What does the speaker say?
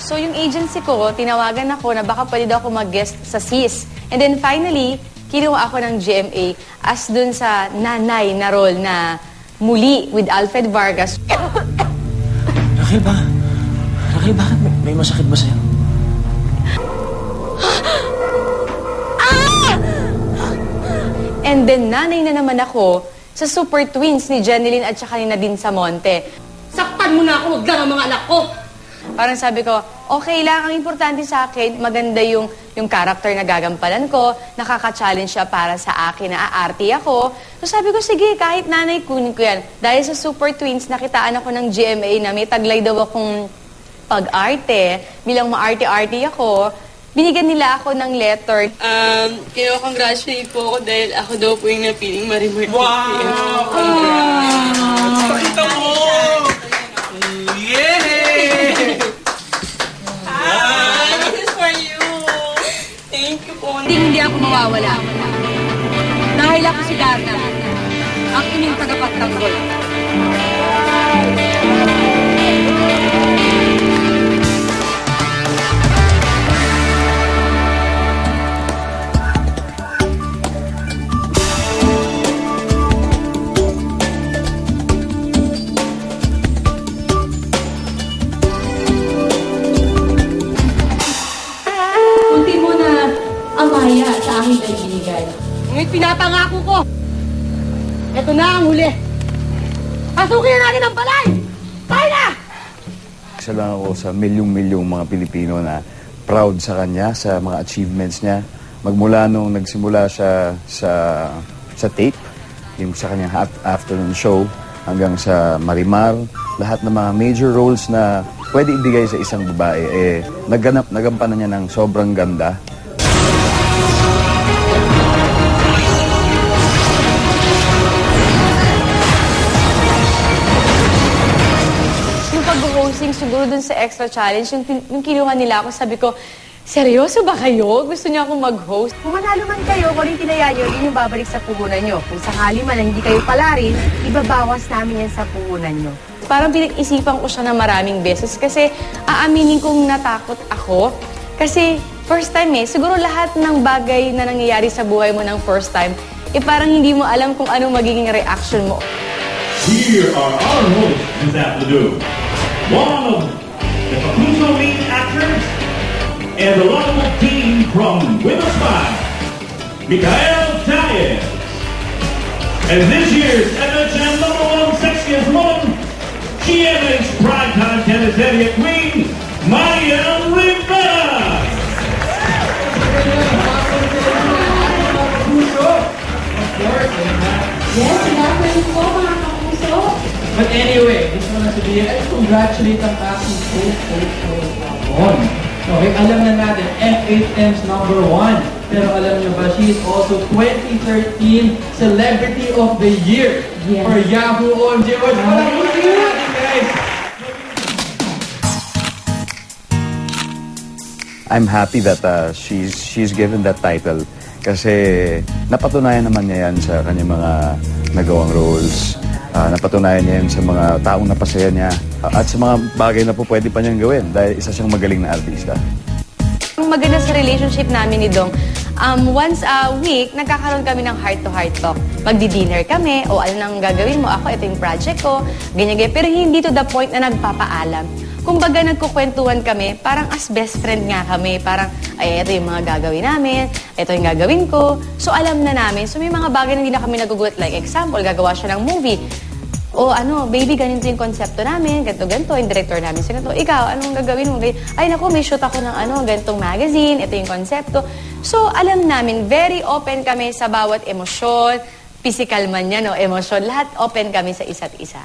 So yung agency ko, tinawagan ako na baka pwede daw ako mag-guest sa SIS. And then finally, kinuha ako ng GMA as dun sa nanay na role na muli with Alfred Vargas. Raquel, ba? Raquel, bakit may, may masakit ba sa'yo? And then nanay na naman ako sa super twins ni Jeneline at saka ni Nadine Samonte. Saktan mo na ako, huwag lang ang mga anak ko. Parang sabi ko, okay lang, ang importante sa akin, maganda yung, yung character na gagampanan ko, nakaka-challenge siya para sa akin, naaarti ako. So sabi ko, sige, kahit nanay, kunin ko yan. Dahil sa Super Twins, nakitaan ako ng GMA na may taglay daw akong pag-arte, bilang maarte-arte ako, binigyan nila ako ng letter. Um, kino-congratulate po ako dahil ako daw po yung napiling Marimar Wow! Pakita mo! Yay! Ah, this is for you. Thank you po. Hindi, hindi ako mawawala. Dahil ako si Darna, ang inyong tagapagtanggol. Aking kaibigan. Ngunit pinapangako ko, ito na ang huli. Pasukin na natin ang balay! Tayo na! Isa lang ako sa milyong-milyong mga Pilipino na proud sa kanya, sa mga achievements niya. Magmula nung nagsimula siya sa, sa tape, yung sa kanyang half- afternoon show, hanggang sa Marimar, lahat ng mga major roles na pwede ibigay sa isang babae, eh, nagganap, nagampanan niya ng sobrang ganda. Pag-hosting siguro dun sa extra challenge, yung, tin- yung kinuha nila ako, sabi ko, seryoso ba kayo? Gusto niya akong mag-host? Kung manalo man kayo, kung ano yung tinaya nyo, yun yung babalik sa puhunan nyo. Kung sakali man na hindi kayo pala rin, ibabawas namin yan sa puhunan nyo. Parang pinag-isipan ko siya na maraming beses kasi aaminin kong natakot ako. Kasi first time eh, siguro lahat ng bagay na nangyayari sa buhay mo ng first time, eh parang hindi mo alam kung ano magiging reaction mo. Here are our hosts this afternoon. One of the Capuso main actors and the lovable team from Five, Mikael Diaz. And this year's MHM number one sexiest woman, GMH Primetime Tennis Heavyweight Queen, Maria Rivera. Yes, anyway, gusto ko na sabihin, ay congratulate ang aking co-host on. Okay, alam na natin, F8M's number one. Pero alam niyo ba, she is also 2013 Celebrity of the Year Yes. for Yahoo OMG Awards. Wala po sila natin, guys! I'm happy that uh, she's she's given that title kasi napatunayan naman niya yan sa kanyang mga nagawang roles. Ah, napatunayan niya yan sa mga taong napasaya niya ah, at sa mga bagay na po pwede pa niyang gawin dahil isa siyang magaling na artista. Ang maganda sa relationship namin ni Dong, um, once a week, nagkakaroon kami ng heart-to-heart talk. Magdi-dinner kami, o ano nang gagawin mo, ako, ito yung project ko, ganyan, ganyan. Pero hindi to the point na nagpapaalam. Kumbaga, nagkukwentuhan kami, parang as best friend nga kami. Parang, ay, ito yung mga gagawin namin, ito yung gagawin ko. So, alam na namin. So, may mga bagay na hindi na kami nagugulat. Like, example, gagawa siya ng movie. O ano, baby, ganito yung konsepto namin, ganito, ganito, yung director namin sa ganito. Ikaw, anong gagawin mo? Ay, naku, may shoot ako ng ano, ganitong magazine, ito yung konsepto. So, alam namin, very open kami sa bawat emosyon, physical man yan o emosyon, lahat open kami sa isa't isa.